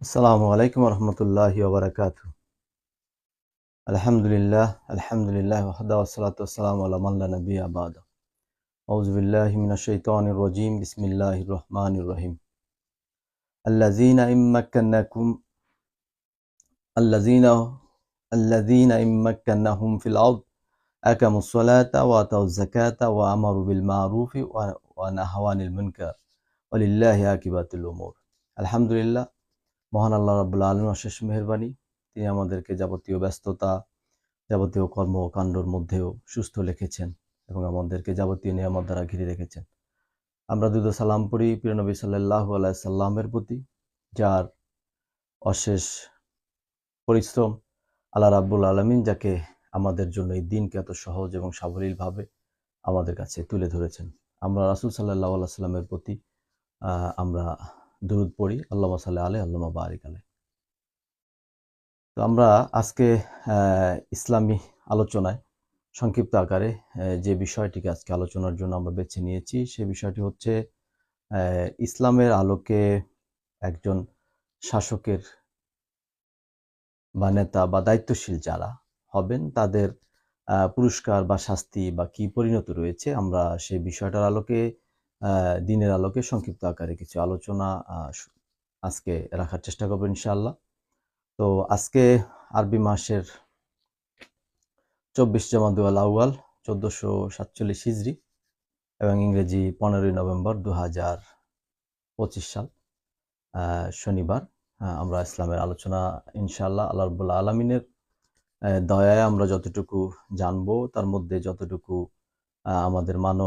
আসসালামু আলাইকুম রহমতুল্লাহ ওবরাকাত আলহামদুলিল্লাহ আলহামদুলিল্লাহ ওহদা ওসলাত ওসালাম আলা মাল্লা নবী আবাদ আউজবিল্লাহ মিনাশ-শাইতানির রাজিম বিসমিল্লাহির রহমানির রহিম আল্লাযীনা ইম্মাক্কান্নাকুম আল্লাযীনা আল্লাযীনা ইম্মাক্কান্নাহুম ফিল আরদ আকামুস সালাতা ওয়া আতাউজ যাকাতা ওয়া আমারু বিল মারুফি ওয়া ওয়া নাহাউ আনিল মুনকার ওয়ালিল্লাহি আকিবাতুল উমুর আলহামদুলিল্লাহ মহান আল্লাহ রাব্বুল আলামিন অশেষ মেহেরবানি। তিনি আমাদেরকে যাবতীয় ব্যস্ততা, যাবতীয় কর্মকাণ্ডর মধ্যেও সুস্থ রেখেছেন এবং আমাদেরকে যাবতীয় নিয়ামত দ্বারা ঘিরে রেখেছেন। আমরা দুধ সালাম পড়ি প্রিয়নবী সাল্লাহ আলাই সাল্লামের প্রতি, যার অশেষ পরিশ্রম আল্লাহ রাব্বুল আলমিন যাকে আমাদের জন্য এই দিনকে এত সহজ এবং সাবলীলভাবে আমাদের কাছে তুলে ধরেছেন। আমরা রাসুল সাল্লাহ আল্লাহ সাল্লামের প্রতি আমরা দুরুদ পড়ি আল্লাহ সাল্লাহ আলে আল্লাহ বারিক আলে তো আমরা আজকে ইসলামী আলোচনায় সংক্ষিপ্ত আকারে যে বিষয়টিকে আজকে আলোচনার জন্য আমরা বেছে নিয়েছি, সে বিষয়টি হচ্ছে ইসলামের আলোকে একজন শাসকের বা নেতা বা দায়িত্বশীল যারা হবেন, তাদের পুরস্কার বা শাস্তি বা কি পরিণত রয়েছে, আমরা সেই বিষয়টার আলোকে দিনের আলোকে সংক্ষিপ্ত আকারে কিছু আলোচনা আজকে রাখার চেষ্টা করব ইনশাআল্লাহ। তো আজকে আরবি মাসের চব্বিশ জামাদুয়াল আউয়াল, চোদ্দোশো সাতচল্লিশ হিজড়ি এবং ইংরেজি পনেরোই নভেম্বর দু হাজার পঁচিশ সাল শনিবার আমরা ইসলামের আলোচনা ইনশাআল্লাহ আল্লাহ রবুল্লা আলমিনের দয়ায় আমরা যতটুকু জানব, তার মধ্যে যতটুকু আমাদের মানো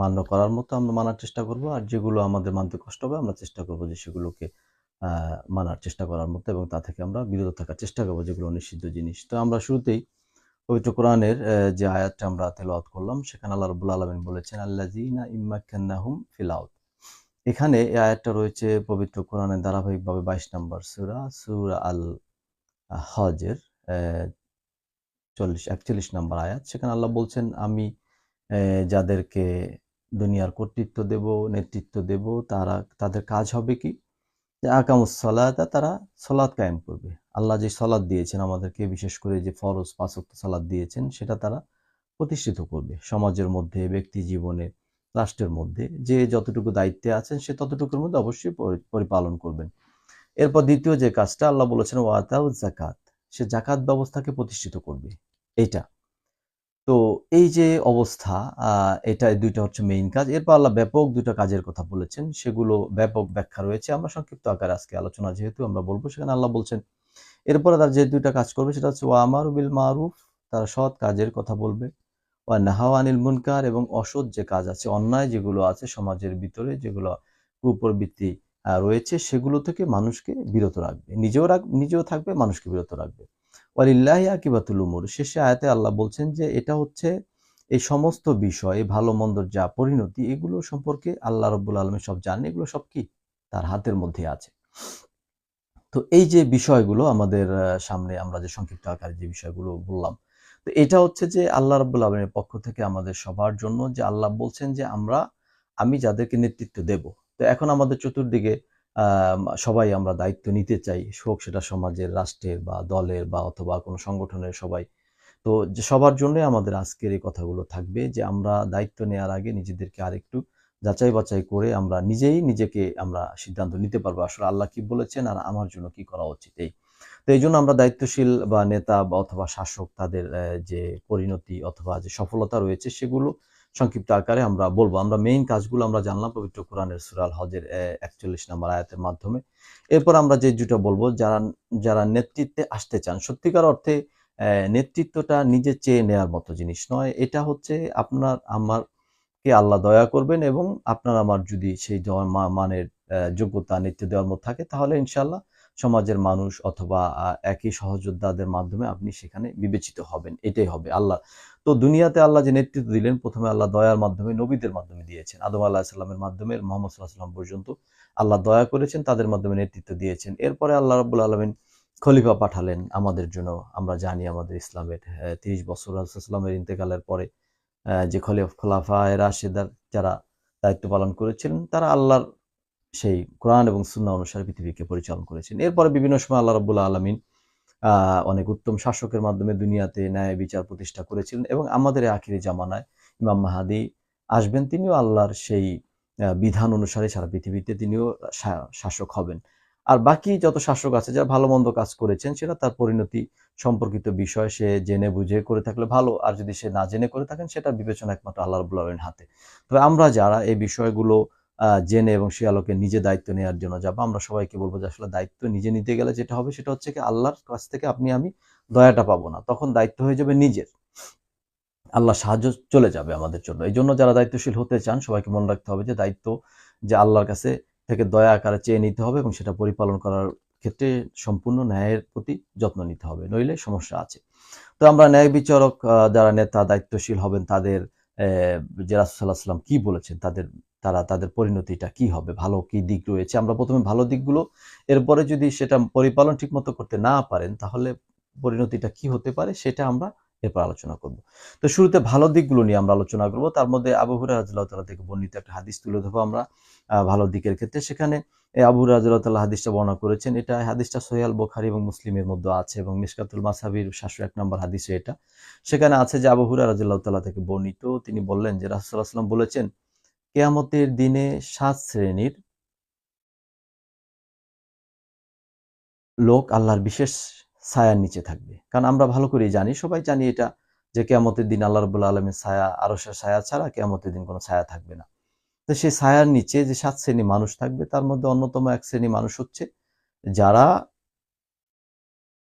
মান্য করার মতো আমরা মানার চেষ্টা করব, আর যেগুলো আমাদের মানতে কষ্ট হবে আমরা চেষ্টা করব যে সেগুলোকে মানার চেষ্টা করার মতো এবং তা থেকে আমরা বিরত থাকার চেষ্টা করব যেগুলো নিষিদ্ধ জিনিস। তো আমরা শুরুতেই পবিত্র কোরআনের যে আয়াতটা আমরা তেলাওয়াত করলাম, সেখানে আল্লাহ রবুল্লা আলমিন বলেছেন, আল্লাযীনা ইম্মাক্কান্নাহুম ফিল আরদ এখানে এই আয়াতটা রয়েছে পবিত্র কোরআনের ধারাবাহিকভাবে বাইশ নম্বর সুরা সুরা আল হজের চল্লিশ, একচল্লিশ নম্বর আয়াত। সেখানে আল্লাহ বলছেন, আমি যাদেরকে দুনিয়ার কর্তৃত্ব দেব, নেতৃত্ব দেব, তারা, তাদের কাজ হবে কি? যে আকামুস সলাতা, তারা সলাৎ কায়েম করবে। আল্লাহ যে সলাদ দিয়েছেন, আমাদেরকে বিশেষ করে যে ফরজ পাঁচক্ত সলাদ দিয়েছেন, সেটা তারা প্রতিষ্ঠিত করবে। সমাজের মধ্যে, ব্যক্তি জীবনে, রাষ্ট্রের মধ্যে, যে যতটুকু দায়িত্বে আছেন, সে ততটুকুর মধ্যে অবশ্যই পরিপালন করবেন। এরপর দ্বিতীয় যে কাজটা আল্লাহ বলেছেন ওয়াতাউ জাকাত সে জাকাত ব্যবস্থাকে প্রতিষ্ঠিত করবে। এইটা। তো এই যে অবস্থা এটা দুইটা হচ্ছে মেইন কাজ। এরপর আল্লাহ ব্যাপক দুটো কাজের কথা বলেছেন। সেগুলো ব্যাপক ব্যাখ্যা রয়েছে। আমরা সংক্ষিপ্ত আকারে আজকে আলোচনা যেহেতু আমরা বলব, সেখানে আল্লাহ বলছেন, এরপরে তার যে দুইটা কাজ করবে সেটা হচ্ছে, ওয়া আমারু বিল মারুফ তারা সৎ কাজের কথা বলবে। ওয়া নাহাও আনিল মুনকার এবং অসৎ যে কাজ আছে, অন্যায় যেগুলো আছে সমাজের ভিতরে, যেগুলো কুপ্রবৃত্তি রয়েছে, সেগুলো থেকে মানুষকে বিরত রাখবে। নিজেও রাখ, নিজেও থাকবে, মানুষকে বিরত রাখবে। ওয়ালিল্লাহি আকিবাতুল উমুর। শেষে আয়াতে আল্লাহ বলছেন যে এটা হচ্ছে এই সমস্ত বিষয় ভালো মন্দর যা পরিণতি, এগুলো সম্পর্কে আল্লাহ রব্বুল আলমী সব জানেন, এগুলো সব কি? তার হাতের মধ্যে আছে। তো এই যে বিষয়গুলো আমাদের সামনে আমরা যে সংক্ষিপ্ত আকারে যে বিষয়গুলো বললাম, তো এটা হচ্ছে যে আল্লাহ রব্বুল আলমের পক্ষ থেকে আমাদের সবার জন্য যে আল্লাহ বলছেন যে আমরা, আমি যাদেরকে নেতৃত্ব দেব। তো এখন আমাদের চতুর্দিকে সবাই আমরা দায়িত্ব নিতে চাই হোক সেটা সমাজের, রাষ্ট্রের বা দলের বা অথবা কোনো সংগঠনের সবাই। তো সবার জন্যই আমাদের আজকের এই কথাগুলো থাকবে যে আমরা দায়িত্ব নেওয়ার আগে নিজেদেরকে আরেকটু যাচাই বাছাই করে আমরা নিজেই নিজেকে আমরা সিদ্ধান্ত নিতে পারব, আসলে আল্লাহ কি বলেছেন আর আমার জন্য কি করা উচিত এই। তো এই জন্য আমরা দায়িত্বশীল বা নেতা বা অথবা শাসক তাদের যে পরিণতি অথবা যে সফলতা রয়েছে সেগুলো সংক্ষিপ্ত আকারে আমরা বলব। আমরা মেইন কাজগুলো আমরা জানলাম পবিত্র কোরআনের সুরাল হজের একচল্লিশ নম্বর আয়াতের মাধ্যমে। এরপর আমরা যে দুটো বলব, যারা যারা নেতৃত্বে আসতে চান, সত্যিকার অর্থে নেতৃত্বটা নিজে চেয়ে নেওয়ার মতো জিনিস নয়। এটা হচ্ছে আপনার আমার কে আল্লাহ দয়া করবেন এবং আপনার আমার যদি সেই মানের যোগ্যতা, নেতৃত্ব দেওয়ার মতো থাকে, তাহলে ইনশাল্লাহ সমাজের মানুষ অথবা একই সহযোদ্ধাদের মাধ্যমে আপনি সেখানে বিবেচিত হবেন। এটাই হবে আল্লাহ তো দুনিয়াতে আল্লাহ যে নেতৃত্ব দিলেন, প্রথমে আল্লাহ দয়ার মাধ্যমে, নবীদের মাধ্যমে দিয়েছেন। আদম আল্লাহ সাল্লামের মাধ্যমে, মোহাম্মদ সাল্লাহ সাল্লাম পর্যন্ত আল্লাহ দয়া করেছেন, তাদের মাধ্যমে নেতৃত্ব দিয়েছেন। এরপরে আল্লাহ রাবুল আলমিন খলিফা পাঠালেন আমাদের জন্য। আমরা জানি আমাদের ইসলামের তিরিশ বছর রাসুলামের ইন্তেকালের পরে যে খলিফ খোলাফা রাশেদার যারা দায়িত্ব পালন করেছিলেন তারা আল্লাহর সেই কোরআন এবং সুন্নাহ অনুসারে পৃথিবীকে পরিচালন করেছেন। এরপরে বিভিন্ন সময় আল্লাহ রাব্বুল আলামিন অনেক উত্তম শাসকের মাধ্যমে দুনিয়াতে ন্যায় বিচার প্রতিষ্ঠা করেছিলেন এবং আমাদের আখিরি জামানায় ইমাম মাহাদি আসবেন, তিনিও আল্লাহর সেই বিধান অনুসারে সারা পৃথিবীতে তিনিও শাসক হবেন। আর বাকি যত শাসক আছে, যারা ভালো মন্দ কাজ করেছেন, সেটা তার পরিণতি সম্পর্কিত বিষয়, সে জেনে বুঝে করে থাকলে ভালো, আর যদি সে না জেনে করে থাকেন সেটা বিবেচনা একমাত্র আল্লাহ রবুল্লা হাতে। তবে আমরা যারা এই বিষয়গুলো জেনে এবং সে আলোকে নিজে দায়িত্ব নেওয়ার জন্য যাব আমরা সবাইকে বলব যে আসলে দায়িত্ব নিজে নিতে গেলে যেটা হবে সেটা হচ্ছে কি আল্লাহর কাছ থেকে আপনি, আমি দয়াটা পাবো না। তখন দায়িত্ব হয়ে যাবে নিজের। আল্লাহ সাহায্য চলে যাবে আমাদের জন্য। এই জন্য যারা দায়িত্বশীল হতে চান, সবাইকে মনে রাখতে হবে যে দায়িত্ব যে আল্লাহর কাছে থেকে দয়া আকারে চেয়ে নিতে হবে এবং সেটা পরিপালন করার ক্ষেত্রে সম্পূর্ণ ন্যায়ের প্রতি যত্ন নিতে হবে, নইলে সমস্যা আছে। তো আমরা ন্যায় বিচারক যারা নেতা, দায়িত্বশীল হবেন, তাদের যে রাসুল্লাহ সাল্লাম কি বলেছেন, তাদের তারা তাদের পরিণতিটা কি হবে? ভালো কি দিক রয়েছে? আমরা প্রথমে ভালো দিকগুলো, এরপরে যদি সেটা পরিপালন ঠিকমতো করতে না পারেন, তাহলে পরিণতিটা কি হতে পারে সেটা আমরা এরপর আলোচনা করব। তো শুরুতে ভালো দিকগুলো নিয়ে আমরা আলোচনা করব। তার মধ্যে আবু হুরায়রা রাদিয়াল্লাহু তাআলা থেকে বর্ণিত একটা হাদিস তুলে ধরবো আমরা ভালো দিকের ক্ষেত্রে। সেখানে এই আবু হুরায়রা রাদিয়াল্লাহু তাআলা হাদিসটা বর্ণনা করেছেন। এটা হাদিসটা সোহেল বোখারি এবং মুসলিমের মধ্যে আছে এবং মিশকাতুল মাসাবির সাতশো এক নম্বর হাদিসে এটা। সেখানে আছে যে আবু হুরায়রা রাদিয়াল্লাহু তাআলা থেকে বর্ণিত, তিনি বললেন যে রাসূলুল্লাহ সাল্লাম বলেছেন কেয়ামতের দিনে সাত শ্রেণির লোক আল্লাহর বিশেষ ছায়ার নিচে থাকবে। কারণ আমরা ভালো করেই জানি, সবাই জানি এটা যে কেয়ামতের দিন আল্লাহ রবুল্লা আলমের ছায়া আরসের ছায়া ছাড়া কেয়ামতের দিন কোনো ছায়া থাকবে না। তো সেই ছায়ার নিচে যে সাত শ্রেণি মানুষ থাকবে, তার মধ্যে অন্যতম এক শ্রেণি মানুষ হচ্ছে যারা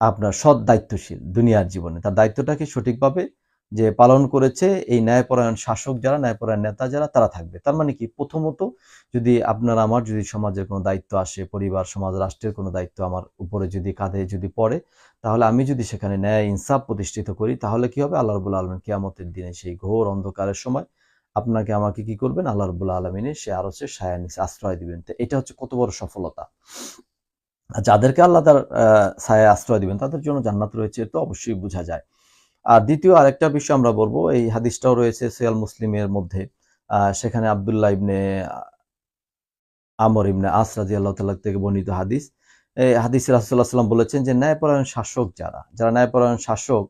আপনার সৎ দায়িত্বশীল দুনিয়ার জীবনে। তার দায়িত্বটাকে সঠিকভাবে যে পালন করেছে এই ন্যায়পরায়ণ শাসক যারা, ন্যায়পরায়ণ নেতা যারা, তারা থাকবে। তার মানে কি? প্রথমত যদি আপনার, আমার যদি সমাজের কোনো দায়িত্ব আসে, পরিবার, সমাজ, রাষ্ট্রের কোনো দায়িত্ব আমার উপরে যদি কাঁধে যদি পড়ে, তাহলে আমি যদি সেখানে ন্যায় ইনসাফ প্রতিষ্ঠিত করি, তাহলে কি হবে? আল্লাহ রবুল্লা আলমিন কেয়ামতের দিনে সেই ঘোর অন্ধকারের সময় আপনাকে আমাকে কি করবেন? আল্লাহ রবুল্লা আলমিনে সে আরও সে সায়া নিচে আশ্রয় দিবেন। তো এটা হচ্ছে কত বড় সফলতা। যাদেরকে আল্লাহ তার ছায়ায় আশ্রয় দিবেন, তাদের জন্য জান্নাত রয়েছে তো অবশ্যই বোঝা যায়। আর দ্বিতীয় আরেকটা বিষয় আমরা বলব, এই হাদিসটাও রয়েছে সিয়াল মুসলিমের মধ্যে সেখানে আবদুল্লাহ ইবনে আমর ইবনে আস রাজি আল্লাহ তাল্লাহ থেকে বর্ণিত হাদিস। এই হাদিস রাসুল্লাহ সাল্লাম বলেছেন যে, ন্যায়পরায়ণ শাসক যারা যারা ন্যায়পরায়ণ শাসক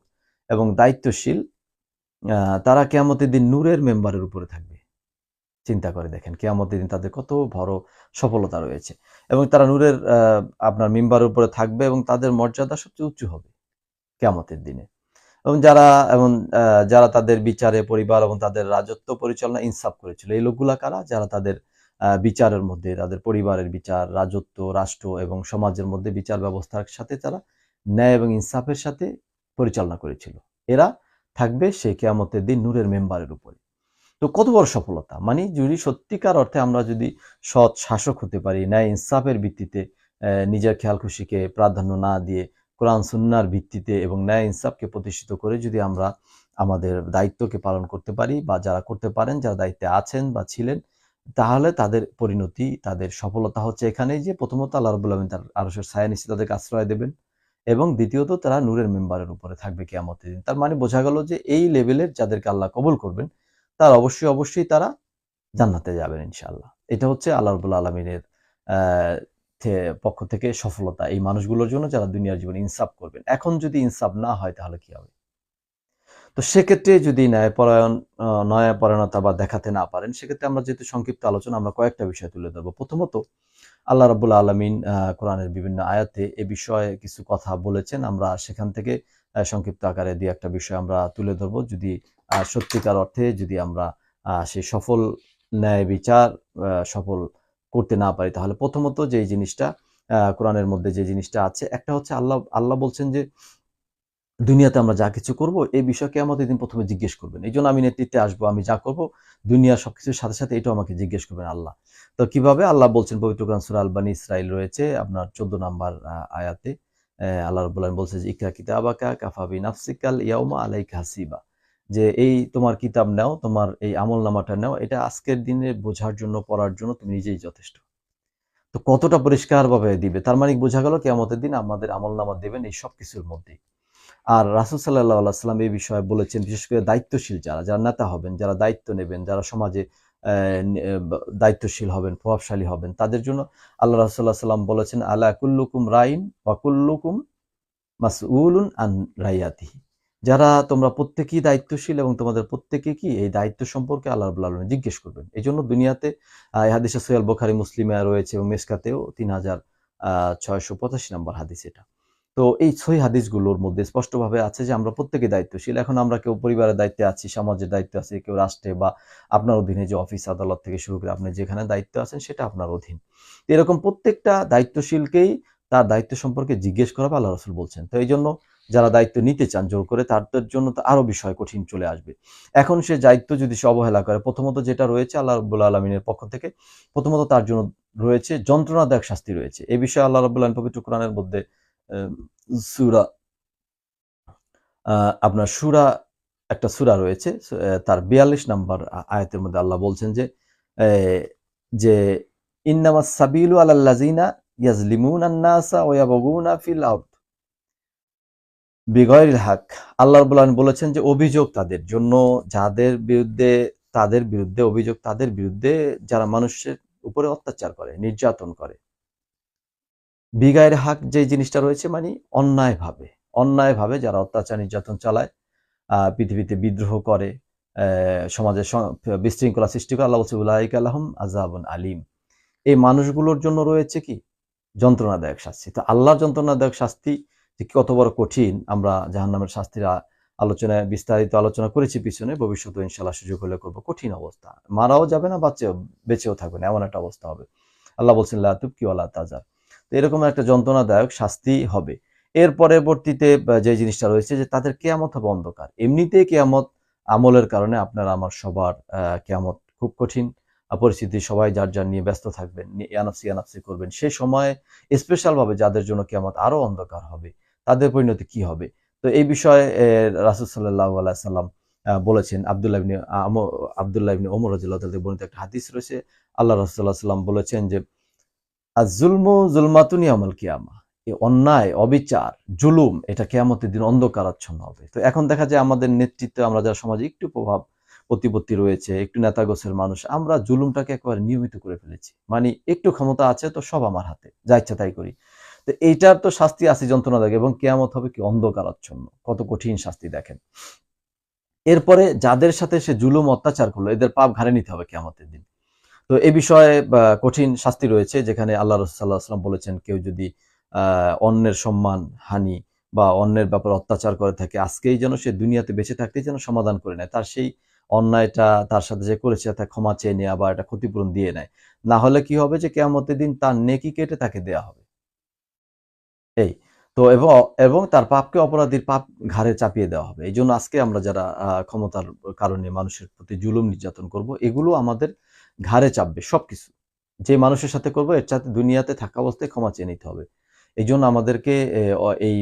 এবং দায়িত্বশীল তারা কেয়ামতের দিন নূরের মেম্বারের উপরে থাকবে। চিন্তা করে দেখেন, কেয়ামতের দিন তাদের কত বড় সফলতা রয়েছে। এবং তারা নূরের আপনার মেম্বারের উপরে থাকবে এবং তাদের মর্যাদা সবচেয়ে উঁচু হবে। কেয়ামতের দিনে। এবং যারা এবং যারা তাদের বিচারে পরিবার এবং তাদের রাজত্ব পরিচালনা ইনসাফ করেছিল। এই লোকগুলা কারা? যারা তাদের বিচারের মধ্যে, তাদের পরিবারের বিচার, রাজত্ব, রাষ্ট্র এবং সমাজের মধ্যে বিচার ব্যবস্থার সাথে তারা ন্যায় এবং ইনসাফের সাথে পরিচালনা করেছিল। এরা থাকবে সেই কেয়ামতের দিন নূরের মেম্বারের উপরে। তো কত বড় সফলতা? মানে যদি সত্যিকার অর্থে আমরা যদি সৎ শাসক হতে পারি, ন্যায় ইনসাফের ভিত্তিতে নিজের খেয়াল খুশিকে প্রাধান্য না দিয়ে কোরআন, সুন্নার ভিত্তিতে এবং ন্যায় ইনসাফকে প্রতিষ্ঠিত করে যদি আমরা আমাদের দায়িত্বকে পালন করতে পারি বা যারা করতে পারেন, যারা দায়িত্বে আছেন বা ছিলেন, তাহলে তাদের পরিণতি, তাদের সফলতা হচ্ছে এখানেই যে প্রথমত আল্লাহ রবুল্লাহ তার আরশের ছায়া নিশ্চিত তাদেরকে আশ্রয় দেবেন এবং দ্বিতীয়ত তারা নূরের মেম্বারের উপরে থাকবে কেয়ামতের দিন। তার মানে বোঝা গেল যে এই লেভেলের যাদেরকে আল্লাহ কবুল করবেন, তার অবশ্যই অবশ্যই তারা জান্নাতে যাবেন ইনশাআল্লাহ। এটা হচ্ছে আল্লাহ রবুল্লা আলমিনের পক্ষ থেকে সফলতা, এই মানুষগুলোর জন্য যারা দুনিয়ার জীবনে ইনসাফ করবেন। এখন যদি ইনসাফ না হয়, তাহলে কি হবে? তো সেক্ষেত্রে যদি ন্যায়পরায়ণ ন্যায়পরায়ণতা বা দেখাতে না পারেন, সেক্ষেত্রে আমরা যেহেতু সংক্ষিপ্ত আলোচনা, আমরা কয়েকটা বিষয় তুলে ধরবো। প্রথমত, আল্লাহ রাবুল আলমিন কোরআনের বিভিন্ন আয়াতে এ বিষয়ে কিছু কথা বলেছেন। আমরা সেখান থেকে সংক্ষিপ্ত আকারে দুই একটা বিষয় আমরা তুলে ধরবো। যদি সত্যিকার অর্থে যদি আমরা সেই সফল ন্যায় বিচার সফল করতে না পারি, তাহলে প্রথমত যে জিনিসটা কোরআনের মধ্যে যে জিনিসটা আছে, একটা হচ্ছে আল্লাহ আল্লাহ বলছেন যে, দুনিয়াতে আমরা যা কিছু করব, এই বিষয়কে আমাদের দিন প্রথমে জিজ্ঞেস করবেন। এই জন্য আমি নেতৃত্বে আসব, আমি যা করব, দুনিয়ার সবকিছুর সাথে সাথে এটাও আমাকে জিজ্ঞেস করবেন আল্লাহ। তো কীভাবে? আল্লাহ বলছেন, পবিত্র কোরআন সূরা আল বানী ইসরাইল রয়েছে, আপনার চোদ্দ নাম্বার আয়াতে। আল্লাহ রবুল্লাহ বলছে যে, ইকরা কিতাবাকা কাফাবি নাফসিকাল ইয়াউমা আলাইকা হাসিবা। যে এই তোমার কিতাব নাও, তোমার এই আমল নামাটা নাও, এটা আজকের দিনে বোঝার জন্য, পড়ার জন্য তুমি নিজেই যথেষ্ট। তো কতটা পরিষ্কারভাবে দিবে? তার মানে বোঝা গেল কেয়ামতের দিন আমাদের আমল নামা দেবেন এই সব কিছুর মধ্যেই। আর রাসুল সাল্লাহ সাল্লাম এই বিষয়ে বলেছেন, বিশেষ করে দায়িত্বশীল যারা যারা নেতা হবেন, যারা দায়িত্ব নেবেন, যারা সমাজে দায়িত্বশীল হবেন, প্রভাবশালী হবেন, তাদের জন্য আল্লাহ রাসুল্লাহ সাল্লাম বলেছেন আল্লাহ কুল্লুকুম রাইন বা কুল্লুকুম মাসউলুন আন রাইয়াতিহি। যারা তোমরা প্রত্যেকেই দায়িত্বশীল এবং তোমাদের প্রত্যেকে কি এই দায়িত্ব সম্পর্কে আল্লাহ আলামিন জিজ্ঞেস করবেন। এই জন্য দুনিয়াতে হাদিসে সোহেল বোখারি মুসলিমে রয়েছে এবং মেসকাতেও তিন হাজার ছয়শো পঁচাশি নম্বর হাদিস এটা। তো এই ছয় হাদিসগুলোর মধ্যে স্পষ্টভাবে আছে যে আমরা প্রত্যেকে দায়িত্বশীল। এখন আমরা কেউ পরিবারের দায়িত্বে আছি, সমাজের দায়িত্ব আছে, কেউ রাষ্ট্রে বা আপনার অধীনে যে অফিস, আদালত থেকে শুরু করে আপনি যেখানে দায়িত্ব আছেন সেটা আপনার অধীন। এরকম প্রত্যেকটা দায়িত্বশীলকেই তার দায়িত্ব সম্পর্কে জিজ্ঞেস করা আল্লাহ রসুল বলছেন। তো এই জন্য যারা দায়িত্ব নিতে চান জোর করে, তাদের জন্য তো আরও বিষয় কঠিন চলে আসবে। এখন সে দায়িত্ব যদি সে অবহেলা করে, প্রথমত যেটা রয়েছে আল্লাহ রব্বুল আলমিনের পক্ষ থেকে, প্রথমত তার জন্য রয়েছে যন্ত্রণাদায়ক শাস্তি রয়েছে। এ বিষয়ে আল্লাহ রব্বুল আলম পবিত্র কোরআনের মধ্যে সুরা আপনার সুরা, একটা সুরা রয়েছে তার বিয়াল্লিশ নাম্বার আয়াতের মধ্যে আল্লাহ বলছেন যে যে ইন্নামাস সাবিলু আলাল্লাযিনা ইয়াজলিমুনা আন-নাসা ওয়া ইয়াবগুনা ফিল আরদ। বিগয়রিল হাক আল্লাহ রাব্বুল আলামিন বলেছেন যে অভিযোগ তাদের জন্য যাদের বিরুদ্ধে তাদের বিরুদ্ধে অভিযোগ তাদের বিরুদ্ধে যারা মানুষের উপরে অত্যাচার করে নির্যাতন করে। বিগায়ের হাক যে জিনিসটা রয়েছে মানে অন্যায়ভাবে অন্যায়ভাবে যারা অত্যাচার নির্যাতন চালায় পৃথিবীতে বিদ্রোহ করে আহ, সমাজে বিশৃঙ্খলা সৃষ্টি করে আল্লাহ উলাইকা আলাহুম আযাবুন আলিম। এই মানুষগুলোর জন্য রয়েছে কি? যন্ত্রণাদায়ক শাস্তি। তো আল্লাহর যন্ত্রণাদায়ক শাস্তি যে কত বড় কঠিন আমরা জাহান্নামের শাস্তির আলোচনায় বিস্তারিত আলোচনা করেছি পিছনে, ভবিষ্যতে ইনশাল্লাহ সুযোগ হলে করব। কঠিন অবস্থা। মারাও যাবে না বাচ্চাও বেঁচেও থাকবে না, এমন একটা অবস্থা হবে। আল্লাহ বলছেন লাতুব কি আল্লাহ তাজার। তো এরকম একটা যন্ত্রণাদায়ক শাস্তি হবে। এর পরবর্তীতে যে জিনিসটা রয়েছে যে তাদের কেয়ামত হবে অন্ধকার। এমনিতেই কেয়ামত আমলের কারণে আপনার আমার সবার কেয়ামত খুব কঠিন। পরিস্থিতি সবাই যার যার নিয়ে ব্যস্ত থাকবেন ইয়ানাফসি ইয়ানাফসি করবেন সেই সময় স্পেশাল ভাবে যাদের জন্য কেয়ামত আরও অন্ধকার হবে, তাদের পরিণতি কি হবে? তো এই বিষয়ে রাসুল সাল্লাহ সাল্লাম বলেছেন, আবদুল্লাহ ইবনে আবদুল্লাহ ওমর তাআলা বর্ণিত একটা হাদিস রয়েছে, আল্লাহ রাসূলুল্লাহ সাল্লাম বলেছেন যে, আজ-জুলমু জুলমাতুন আমল কিয়ামা এই অন্যায়, অবিচার, জুলুম, এটা কেয়ামতের দিন অন্ধকারাচ্ছন্ন হবে। তো এখন দেখা যায় আমাদের নেতৃত্বে আমরা যারা সমাজে একটু প্রভাব প্রতিপত্তি রয়েছে, একটু নেতা গোছের মানুষ। আমরা জুলুমটাকে একেবারে নিয়মিত করে ফেলেছি। মানে একটু ক্ষমতা আছে তো সব আমার হাতে, যা ইচ্ছা তাই করি। তো এইটার তো শাস্তি আছে যন্ত্রণাদায়ক এবং কেয়ামত হবে কি অন্ধকারাচ্ছন্ন। কত কঠিন শাস্তি দেখেন। এরপরে যাদের সাথে সে জুলুম অত্যাচার করল, এদের পাপ ঘাড়ে নিতে হবে কেয়ামতের দিন। তো এ বিষয়ে কঠিন শাস্তি রয়েছে, যেখানে আল্লাহ রসুল্লাহাম বলেছেন, কেউ যদি অন্যের সম্মান, হানি বা অন্যের ব্যাপারে অত্যাচার করে থাকে, আজকেই যেন সে দুনিয়াতে বেঁচে থাকতে যেন সমাধান করে নেয়, তার সেই অন্যায়টা তার সাথে যে করেছে তা ক্ষমা চেয়ে নেওয়া বা এটা ক্ষতিপূরণ দিয়ে নেয়। না হলে কি হবে যে কেয়ামতের দিন তার নেকি কেটে তাকে দেয়া হবে। এই তো এবং এবং তার পাপকে অপরাধীর পাপ ঘাড়ে চাপিয়ে দেওয়া হবে। এই জন্য আজকে আমরা যারা ক্ষমতার কারণে মানুষের প্রতি জুলুম নির্যাতন করব, এগুলো আমাদের ঘাড়ে চাপবে সবকিছু। যে মানুষের সাথে করব, এর সাথে দুনিয়াতে থাকা অবস্থায় ক্ষমা চেয়ে নিতে হবে। এই জন্য আমাদেরকে এই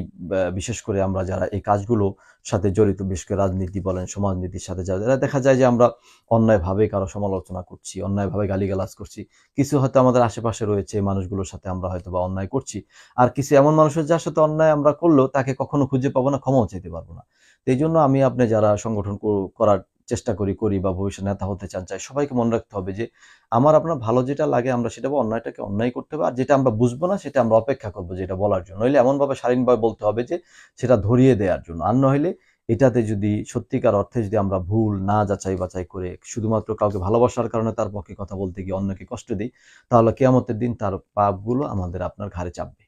বিশেষ করে আমরা যারা এই কাজগুলো সাথে জড়িত, বিশেষ করে রাজনীতি বলেন, সমাজনীতির সাথে যারা দেখা যায় যে আমরা অন্যায়ভাবে কারও সমালোচনা করছি, অন্যায়ভাবে গালিগালাজ করছি, কিছু হয়তো আমাদের আশেপাশে রয়েছে এই মানুষগুলোর সাথে আমরা হয়তো বা অন্যায় করছি, আর কিছু এমন মানুষের যার সাথে অন্যায় আমরা করলেও তাকে কখনো খুঁজে পাবো না, ক্ষমাও চাইতে পারব না। এই জন্য আমি আপনি যারা সংগঠন করার চেষ্টা করি করি বা ভবিষ্যৎ নেতা হতে চান, চাই। সবাইকে মনে রাখতে হবে যে আমার আপনার ভালো যেটা লাগে আমরা সেটা অন্যায়টাকে অন্যায় করতে হবে, আর যেটা আমরা বুঝব না সেটা আমরা অপেক্ষা করব যেটা বলার জন্য। নইলে এমনভাবে শালীনভাবে বলতে হবে যে সেটা ধরিয়ে দেওয়ার জন্য। আর নইলে এটাতে যদি সত্যিকার অর্থে যদি আমরা ভুল, না যাচাই বাছাই করে শুধুমাত্র কাউকে ভালোবাসার কারণে তার পক্ষে কথা বলতে গিয়ে অন্যকে কষ্ট দিই, তাহলে কেয়ামতের দিন তার পাপগুলো আমাদের আপনার ঘাড়ে চাপবে।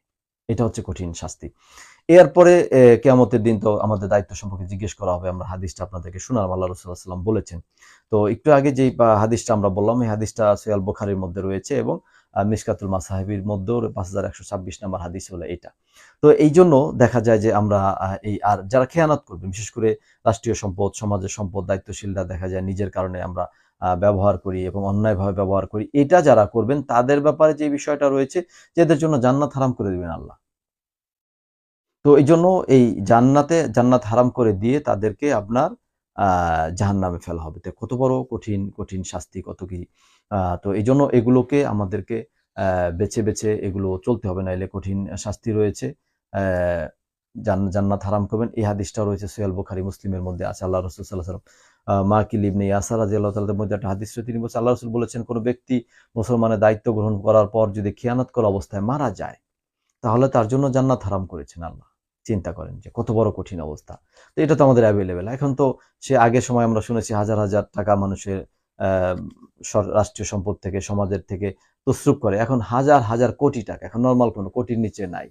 এটা হচ্ছে কঠিন শাস্তি। এরপরে কেয়ামতের দিন তো আমাদের দায়িত্ব সম্পর্কে জিজ্ঞেস করা হবে, আমরা হাদিসটা আপনাদেরকে শোনার আল্লাহ রসুল্লাহ সাল্লাম বলেছেন। তো একটু আগে যেই হাদিসটা আমরা বললাম, এই হাদিসটা সোয়াল বোখারির মধ্যে রয়েছে এবং মিসকাতুল মাসাহিবির মধ্যেও পাঁচ হাজার একশো ছাব্বিশ নম্বর হাদিস হলো এটা। তো এই জন্য দেখা যায় যে আমরা এই, আর যারা খেয়ানত করবে, বিশেষ করে রাষ্ট্রীয় সম্পদ, সমাজের সম্পদ, দায়িত্বশীলরা দেখা যায় নিজের কারণে আমরা ব্যবহার করি এবং অন্যায়ভাবে ব্যবহার করি। এটা যারা করবেন, তাদের ব্যাপারে যে বিষয়টা রয়েছে, যে এদের জন্য জান্নাত হারাম করে দিবেন আল্লাহ। তো এই জন্য এই জান্নাতে, জান্নাত হারাম করে দিয়ে তাদেরকে আপনার আহ জাহান্নামে ফেলা হবে। কত বড় কঠিন কঠিন শাস্তি, কত কি? তো এই জন্য এগুলোকে আমাদেরকে বেছে বেছে এগুলো চলতে হবে। নাইলে কঠিন শাস্তি রয়েছে। জান্নাত হারাম করবেন। এই হাদিসটাও রয়েছে সোহেল বুখারি মুসলিমের মধ্যে আছে। আল্লাহ রসুল সাল্লাহ সাল্লাম মাকিল ইবনে ইয়াসার রাজি আল্লাহ তাআলার মধ্যে একটা হাদিস তিনি বলছেন আল্লাহ রসুল বলেছেন, কোনো ব্যক্তি মুসলমানের দায়িত্ব গ্রহণ করার পর যদি খিয়ানত করা অবস্থায় মারা যায়, তাহলে তার জন্য জান্নাত হারাম করেছেন আল্লাহ। চিন্তা করেন যে কত বড় কঠিন অবস্থা। তো এটা তো আমাদের অ্যাভেলেবেল এখন তো সে আগের সময় আমরা শুনেছি হাজার হাজার টাকা মানুষের রাষ্ট্রীয় সম্পদ থেকে, সমাজের থেকে তসরুপ করে। এখন হাজার হাজার কোটি টাকা। এখন নর্মাল কোনো কোটির নিচে নাই।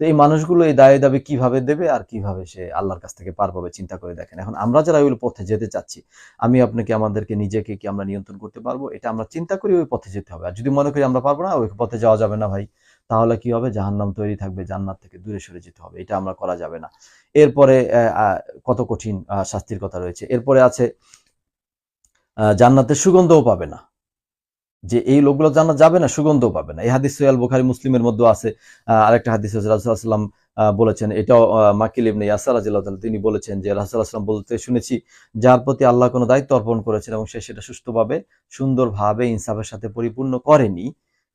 তো এই মানুষগুলো এই দায়ে দাবি কীভাবে দেবে আর কীভাবে সে আল্লাহর কাছ থেকে পার পাবে চিন্তা করে দেখেন। এখন আমরা যারা ওই পথে যেতে চাচ্ছি, আমি আপনাকে, আমাদেরকে নিজেকে কি আমরা নিয়ন্ত্রণ করতে পারব? এটা আমরা চিন্তা করি ওই পথে যেতে হবে। আর যদি মনে করি আমরা পারব না, ওই পথে যাওয়া যাবে না ভাই। তাহলে কি হবে? জাহান্নাম তৈরি থাকবে, জান্নাত থেকে দূরে সরে যেতে হবে। এটা আমরা করা যাবে না। এরপরে কত কঠিন শাস্তির কথা রয়েছে। এরপরে আছে জান্নাতের সুগন্ধও পাবে না। যে এই লোকগুলো জান্নাত যাবে না, সুগন্ধও পাবে না। এই হাদিস সোয়াল বুখারি, মুসলিমের মধ্যে আছে। আরেকটা হাদিস রাসুলাম বলেছেন, এটাও মাকিল ইবনে ইয়াসার তিনি বলেছেন যে রাসুলাম বলতে শুনেছি, যার প্রতি আল্লাহ কোনো দায়িত্ব অর্পণ করেছেন এবং সে সেটা সুস্থভাবে, সুন্দরভাবে ইনসাফের সাথে পরিপূর্ণ করেনি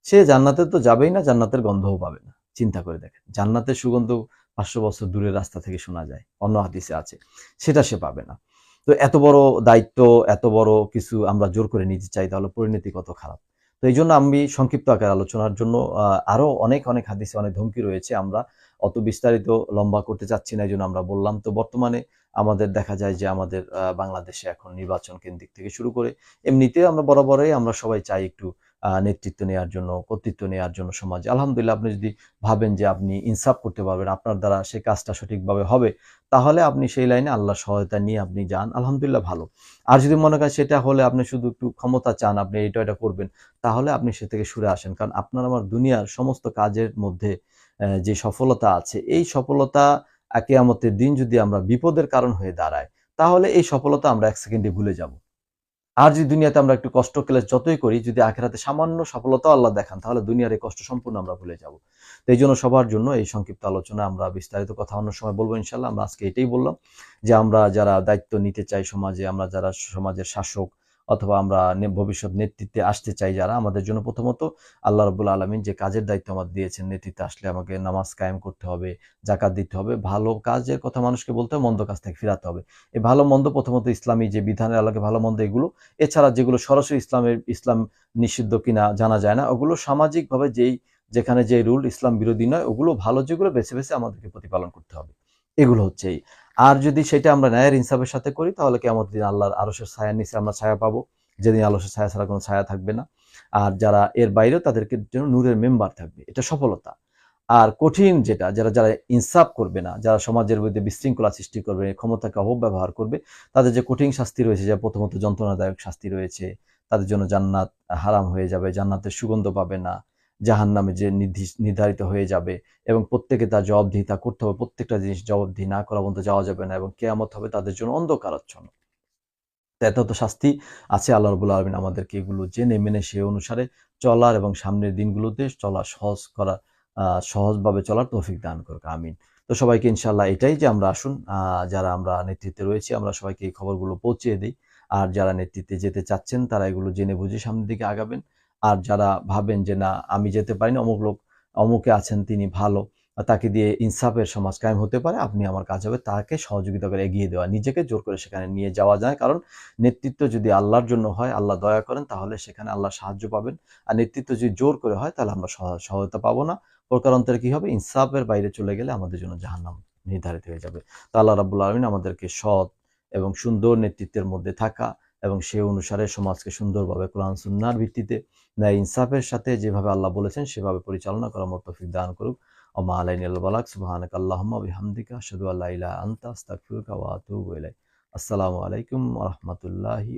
সে জান্নাতে তো যাবেই না জান্নাতের গন্ধও পাবে না। চিন্তা করে দেখেন জান্নাতের সুগন্ধ পাঁচশো বছর দূরের রাস্তা থেকে শোনা যায় অন্য হাদিসে আছে সেটা সে পাবে না। তো এত বড় দায়িত্ব এত বড় কিছু আমরা জোর করে নিতে চাই তাহলে পরিণতি কত খারাপ। তো এই জন্য আমি সংক্ষিপ্ত আকার আলোচনার জন্য আহ, আরও অনেক অনেক হাদিসে অনেক ধমকি রয়েছে আমরা অত বিস্তারিত লম্বা করতে চাচ্ছি না এই জন্য আমরা বললাম তো বর্তমানে আমাদের দেখা যায় যে আমাদের বাংলাদেশে এখন নির্বাচন কেন্দ্রিক থেকে শুরু করে এমনিতে আমরা বরাবরই আমরা সবাই চাই একটু নেতৃত্ব নেওয়ার জন্য, কর্তৃত্ব নেওয়ার জন্য সমাজে। আলহামদুলিল্লাহ, আপনি যদি ভাবেন যে আপনি ইনসাফ করতে পারবেন, আপনার দ্বারা সেই কাজটা সঠিকভাবে হবে, তাহলে আপনি সেই লাইনে আল্লাহ সহায়তা নিয়ে আপনি যান। আলহামদুলিল্লাহ, ভালো। আর যদি মনে করেন সেটা হলে আপনি শুধু একটু ক্ষমতা চান, আপনি এটা এটা করবেন, তাহলে আপনি সে থেকে সরে আসেন। কারণ আপনার আমার দুনিয়ার সমস্ত কাজের মধ্যে যে সফলতা আছে, এই সফলতা কেয়ামতের দিন যদি আমরা বিপদের কারণ হয়ে দাঁড়ায়, তাহলে এই সফলতা আমরা এক সেকেন্ডে ভুলে যাব। আর যদি দুনিয়াতে আমরা একটু কষ্ট ক্লেশ যতই করি, যদি আখেরাতে সামান্য সফলতা আল্লাহ দেখান, তাহলে দুনিয়ার এই কষ্ট সম্পূর্ণ আমরা ভুলে যাব। তো এই জন্য সবার জন্য এই সংক্ষিপ্ত আলোচনা আমরা বিস্তারিত কথা অন্য সময় বলব ইনশাল্লাহ আমরা আজকে এটাই বললাম যে আমরা যারা দায়িত্ব নিতে চাই সমাজে, আমরা যারা সমাজের শাসক অথবা আমরা ভবিষ্যৎ নেতৃত্বে আসতে চাই যারা, আমাদের জন্য প্রথমত আল্লাহ রবুল আলমিন যে কাজের দায়িত্ব আমাদের দিয়েছেন নেতৃত্বে আসলে আমাকে নামাজ কায়েম করতে হবে জাকাত দিতে হবে, ভালো কাজের কথা মানুষকে বলতে হবে, মন্দ কাজ থেকে ফিরাতে হবে। এই ভালো মন্দ প্রথমত ইসলামী যে বিধানের আলোকে ভালো মন্দ এগুলো, এছাড়া যেগুলো সরাসরি ইসলামের, ইসলাম নিষিদ্ধ কিনা জানা যায় না, ওগুলো সামাজিকভাবে যেই, যেখানে যে রুল ইসলাম বিরোধী নয়, ওগুলো ভালো যেগুলো বেছে বেছে আমাদেরকে প্রতিপালন করতে হবে। এগুলো হচ্ছে আর যদি সেটা আমরা ন্যায়ের ইনসাফের সাথে করি, তাহলে কেমন দিন আল্লাহর আরশের ছায়ার নিচে আমরা ছায়া পাবো। যেদিন আলসের ছায়া ছাড়া কোনো ছায়া থাকবে না। আর যারা এর বাইরেও তাদেরকে জন্য নূরের মেম্বার থাকবে, এটা সফলতা। আর কঠিন যেটা, যারা যারা ইনসাফ করবে না, যারা সমাজের মধ্যে বিশৃঙ্খলা সৃষ্টি করবে, ক্ষমতাকে অপব্যবহার করবে, তাদের যে কঠিন শাস্তি রয়েছে, যা প্রথমত যন্ত্রণাদায়ক শাস্তি রয়েছে, তাদের জন্য জান্নাত হারাম হয়ে যাবে, জান্নাতের সুগন্ধ পাবে না। জাহান নামে যে নির্ধারিত হয়ে যাবে এবং প্রত্যেকে তার জবাবদিহিতা করতে হবে, প্রত্যেকটা জিনিস জবাবদিহি না করা পর্যন্ত যাওয়া যাবে না এবং কেয়ামত হবে তাদের জন্য অন্ধকারাচ্ছন্ন। তো এত তো শাস্তি আছে, আল্লাহ রবুল আলমিন আমাদেরকে এগুলো জেনে মেনে সে অনুসারে চলার এবং সামনের দিনগুলোতে চলা সহজ করা সহজভাবে চলার তৌফিক দান করুক, আমিন। তো সবাইকে ইনশাল্লাহ এটাই যে আমরা আসুন যারা আমরা নেতৃত্বে রয়েছি, আমরা সবাইকে এই খবরগুলো পৌঁছিয়ে দিই। আর যারা নেতৃত্বে যেতে চাচ্ছেন, তারা এগুলো জেনে বুঝে সামনের দিকে আগাবেন। আর যারা ভাবেন যে, না, আমি যেতে পারি না অমুক লোক, অমুকে আছেন, তিনি ভালো, তাকে দিয়ে ইনসাফের সমাজ কায়েম হতে পারে, আপনি আমার কাজ হবে। তাকে সহযোগিতা করে এগিয়ে দেওয়া, নিজেকে জোর করে সেখানে নিয়ে যাওয়া যায়। কারণ নেতৃত্ব যদি আল্লাহর জন্য হয়, আল্লাহ দয়া করেন, তাহলে সেখানে আল্লাহ সাহায্য পাবেন। আর নেতৃত্ব যদি জোর করে হয়, তাহলে আমরা সহ- সহায়তা পাবো না। প্রকারান্তরে কি হবে? ইনসাফের বাইরে চলে গেলে আমাদের জন্য জাহান্নাম নির্ধারিত হয়ে যাবে। তো আল্লাহ রাবুল আলমিন আমাদেরকে সৎ এবং সুন্দর নেতৃত্বের মধ্যে থাকা এবং সে অনুসারে সমাজকে সুন্দরভাবে কোরআন সুন্নার ভিত্তিতে ন্যায় ইনসাফের সাথে যেভাবে আল্লাহ বলেছেন, সেভাবে পরিচালনা করার মতো তৌফিক দান করুক। ওমা আলাইন বালাক সুবাহানক আল্লাহুম্মা বিহামদিকা, আশহাদু আল্লা ইলাহা আনতা, আস্তাগফিরুকা ওয়া আতুবু আসসালামু আলাইকুম ওয়া রাহমাতুল্লাহি